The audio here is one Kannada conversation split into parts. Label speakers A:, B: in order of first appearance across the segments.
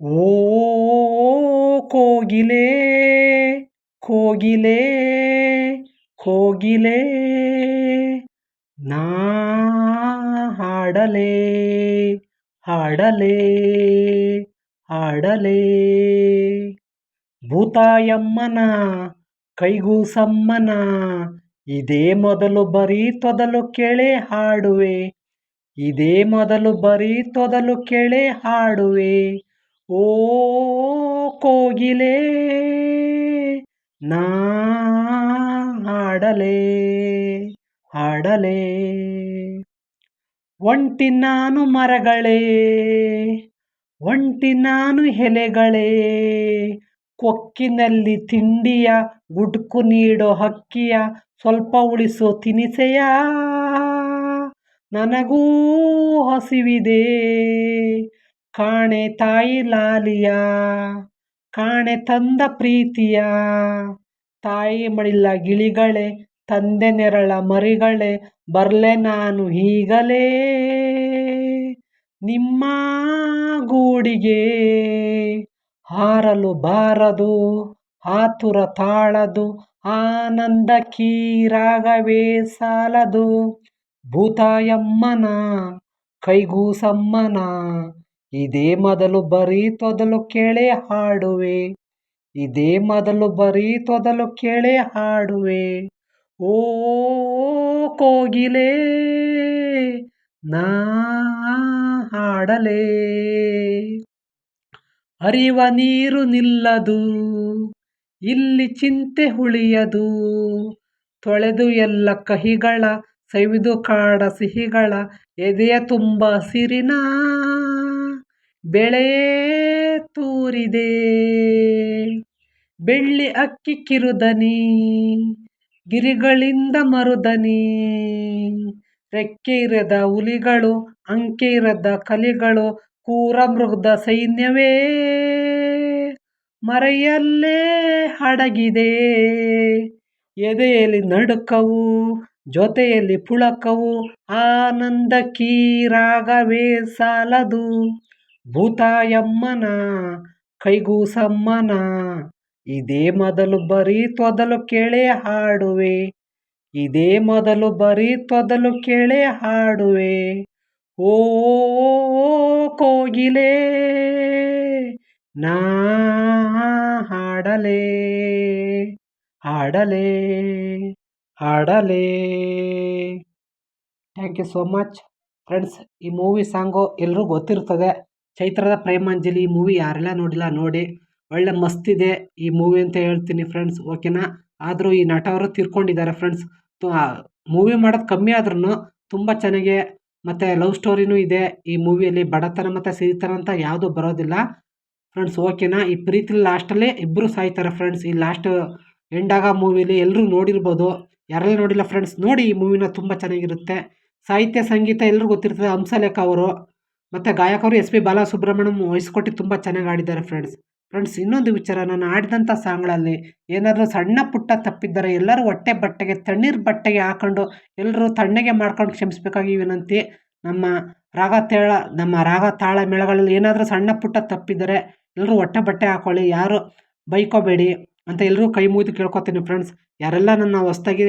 A: ಓ ಕೋಗಿಲೆ ಕೋಗಿಲೆ ಕೋಗಿಲೆ, ನಾ ಹಾಡಲೇ ಹಾಡಲೇ ಹಾಡಲೇ. ಭೂತಾಯಮ್ಮನ, ಕೈಗೂಸಮ್ಮನ, ಇದೇ ಮೊದಲು ಬರೀ ತೊದಲು ಕೇಳೆ ಹಾಡುವೆ, ಇದೇ ಮೊದಲು ಬರೀ ತೊದಲು ಕೇಳೆ ಹಾಡುವೆ. ಓ ಕೋಗಿಲೆ, ನಾ ಹಾಡಲೇ ಹಾಡಲೇ. ಒಂಟಿ ನಾನು ಮರಗಳೇ, ಒಂಟಿ ನಾನು ಎಲೆಗಳೇ, ಕೊಕ್ಕಿನಲ್ಲಿ ತಿಂಡಿಯ, ಗುಡ್ಕು ನೀಡೋ ಹಕ್ಕಿಯ, ಸ್ವಲ್ಪ ಉಳಿಸೋ ತಿನಿಸೆಯ. ನನಗೂ ಹಸಿವಿದೆ. ಕಾಣೆ ತಾಯಿ ಲಾಲಿಯ, ಕಾಣೆ ತಂದ ಪ್ರೀತಿಯ, ತಾಯಿ ಮಡಿಲ ಗಿಳಿಗಳೇ, ತಂದೆ ನೆರಳ ಮರಿಗಳೇ, ಬರಲೆ ನಾನು ಈಗಲೇ. ನಿಮ್ಮ ಗೂಡಿಗೆ ಹಾರಲು ಬಾರದು ಆತುರ ತಾಳದು, ಆನಂದ ಕೀರಾಗವೇ ಸಾಲದು. ಭೂತಾಯಮ್ಮನ, ಕೈಗೂಸಮ್ಮನ ಇದೇ ಮೊದಲು ಬರೀ ತೊದಲು ಕೇಳೆ ಹಾಡುವೆ. ಇದೇ ಮೊದಲು ಬರೀ ತೊದಲು ಕೇಳೆ ಹಾಡುವೆ. ಓ, ಕೋಗಿಲೆ, ನಾ ಹಾಡಲೇ. ಹರಿವ ನೀರು ನಿಲ್ಲದು, ಇಲ್ಲಿ ಚಿಂತೆ ಹುಳಿಯದು ತೊಳೆದು ಎಲ್ಲ ಕಹಿಗಳ, ಸವಿದು ಕಾಡ ಸಿಹಿಗಳ, ಎದೆಯ ತುಂಬ ಹಸಿರಿನ ಬೆಳೆ ತೂರಿದೆ. ಬೆಳ್ಳಿ ಅಕ್ಕಿ ಕಿರುದನಿ, ಗಿರಿಗಳಿಂದ ಮರುದನಿ. ರೆಕ್ಕೆ ಇರದ ಹುಲಿಗಳು, ಅಂಕೆ ಇರದ ಕಲಿಗಳು, ಕೂರ ಮೃಗದ ಸೈನ್ಯವೇ. ಮರೆಯಲ್ಲೇ ಅಡಗಿದೆ ಎದೆಯಲ್ಲಿ ನಡುಕವು, ಜೊತೆಯಲ್ಲಿ ಪುಳಕವು ಆನಂದ ಕೀರಾಗವೇ ಸಾಲದು. ಭೂತಾಯಮ್ಮನ, ಕೈಗೂಸಮ್ಮನ, ಇದೇ ಮೊದಲು ಬರೀ ತೊದಲು ಕೇಳೆ ಹಾಡುವೆ, ಇದೇ ಮೊದಲು ಬರೀ ತೊದಲು ಕೇಳೆ ಹಾಡುವೆ, ಓ ಕೋಗಿಲೆ, ನಾ ಹಾಡಲೇ ಹಾಡಲೇ ಹಾಡಲೇ. Thank you so much friends ಈ ಮೂವಿ ಸಾಂಗು ಎಲ್ಲರೂ ಗೊತ್ತಿರ್ತದೆ. ಚೈತ್ರದ ಪ್ರೇಮಾಂಜಲಿ ಮೂವಿ ಯಾರೆಲ್ಲ ನೋಡಿಲ್ಲ ನೋಡಿ. ಒಳ್ಳೆ ಮಸ್ತಿದೆ ಈ ಮೂವಿ ಅಂತ ಹೇಳ್ತೀನಿ ಫ್ರೆಂಡ್ಸ್ ಓಕೆನಾ ಆದರೂ ಈ ನಟ ಅವರು ತೀರ್ಕೊಂಡಿದ್ದಾರೆ ಫ್ರೆಂಡ್ಸ್ ಮೂವಿ ಮಾಡೋದು ಕಮ್ಮಿ ಆದ್ರೂ ತುಂಬ ಚೆನ್ನಾಗಿ ಮತ್ತು ಲವ್ ಸ್ಟೋರಿನೂ ಇದೆ. ಈ ಮೂವಿಯಲ್ಲಿ ಬಡತನ ಮತ್ತು ಸಿರಿತನ ಅಂತ ಯಾವುದೂ ಬರೋದಿಲ್ಲ. ಫ್ರೆಂಡ್ಸ್ ಓಕೆನಾ ಈ ಪ್ರೀತಿ ಲಾಸ್ಟಲ್ಲಿ ಇಬ್ಬರು ಸಾಯ್ತಾರೆ ಫ್ರೆಂಡ್ಸ್ ಈ ಲಾಸ್ಟ್ ಎಂಡಾಗ ಮೂವಿಲಿ ಎಲ್ಲರೂ ನೋಡಿರ್ಬೋದು. ಯಾರೆಲ್ಲ ನೋಡಿಲ್ಲ ಫ್ರೆಂಡ್ಸ್ ನೋಡಿ ಈ ಮೂವಿನ ತುಂಬ ಚೆನ್ನಾಗಿರುತ್ತೆ. ಸಾಹಿತ್ಯ, ಸಂಗೀತ ಎಲ್ರಿಗೂ ಗೊತ್ತಿರ್ತದೆ ಹಂಸಲೇಖ ಅವರು. ಮತ್ತು ಗಾಯಕರು ಎಸ್ ಪಿ ಬಾಲಸುಬ್ರಹ್ಮಣ್ಯಂ ವಹಿಸ್ಕೊಟ್ಟು ತುಂಬ ಚೆನ್ನಾಗಿ ಆಡಿದ್ದಾರೆ ಫ್ರೆಂಡ್ಸ್ ಫ್ರೆಂಡ್ಸ್ ಇನ್ನೊಂದು ವಿಚಾರ, ನಾನು ಆಡಿದಂಥ ಸಾಂಗ್ಗಳಲ್ಲಿ ಏನಾದರೂ ಸಣ್ಣ ಪುಟ್ಟ ತಪ್ಪಿದ್ದಾರೆ ಎಲ್ಲರೂ ಹೊಟ್ಟೆ ಬಟ್ಟೆಗೆ, ತಣ್ಣೀರು ಬಟ್ಟೆಗೆ ಹಾಕೊಂಡು ಎಲ್ಲರೂ ತಣ್ಣಗೆ ಮಾಡ್ಕೊಂಡು ಕ್ಷಮಿಸಬೇಕಾಗಿ ವಿನಂತಿ. ನಮ್ಮ ರಾಗ ತೇಳ ನಮ್ಮ ರಾಗ ತಾಳ ಮೇಳಗಳಲ್ಲಿ ಏನಾದರೂ ಸಣ್ಣ ಪುಟ್ಟ ತಪ್ಪಿದ್ದರೆ ಎಲ್ಲರೂ ಹೊಟ್ಟೆ ಬಟ್ಟೆ ಹಾಕೊಳ್ಳಿ, ಯಾರು ಬೈಕೋಬೇಡಿ ಅಂತ ಎಲ್ಲರೂ ಕೈ ಮುಗಿದು ಕೇಳ್ಕೊತೀನಿ ಫ್ರೆಂಡ್ಸ್ ಯಾರೆಲ್ಲ ನನ್ನ ಹೊಸ್ದಾಗಿ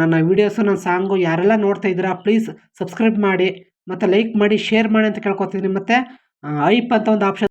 A: ನನ್ನ ವೀಡಿಯೋಸು ನನ್ನ ಸಾಂಗು ಯಾರೆಲ್ಲ ನೋಡ್ತಾ ಇದ್ದೀರಾ ಪ್ಲೀಸ್ ಸಬ್ಸ್ಕ್ರೈಬ್ ಮಾಡಿ. ಮತ್ತು ಲೈಕ್ ಮಾಡಿ ಶೇರ್ ಮಾಡಿ ಅಂತ ಕೇಳ್ಕೊತೀನಿ ಮತ್ತು ಐಪ್ ಅಂತ ಒಂದು ಆಪ್ಷನ್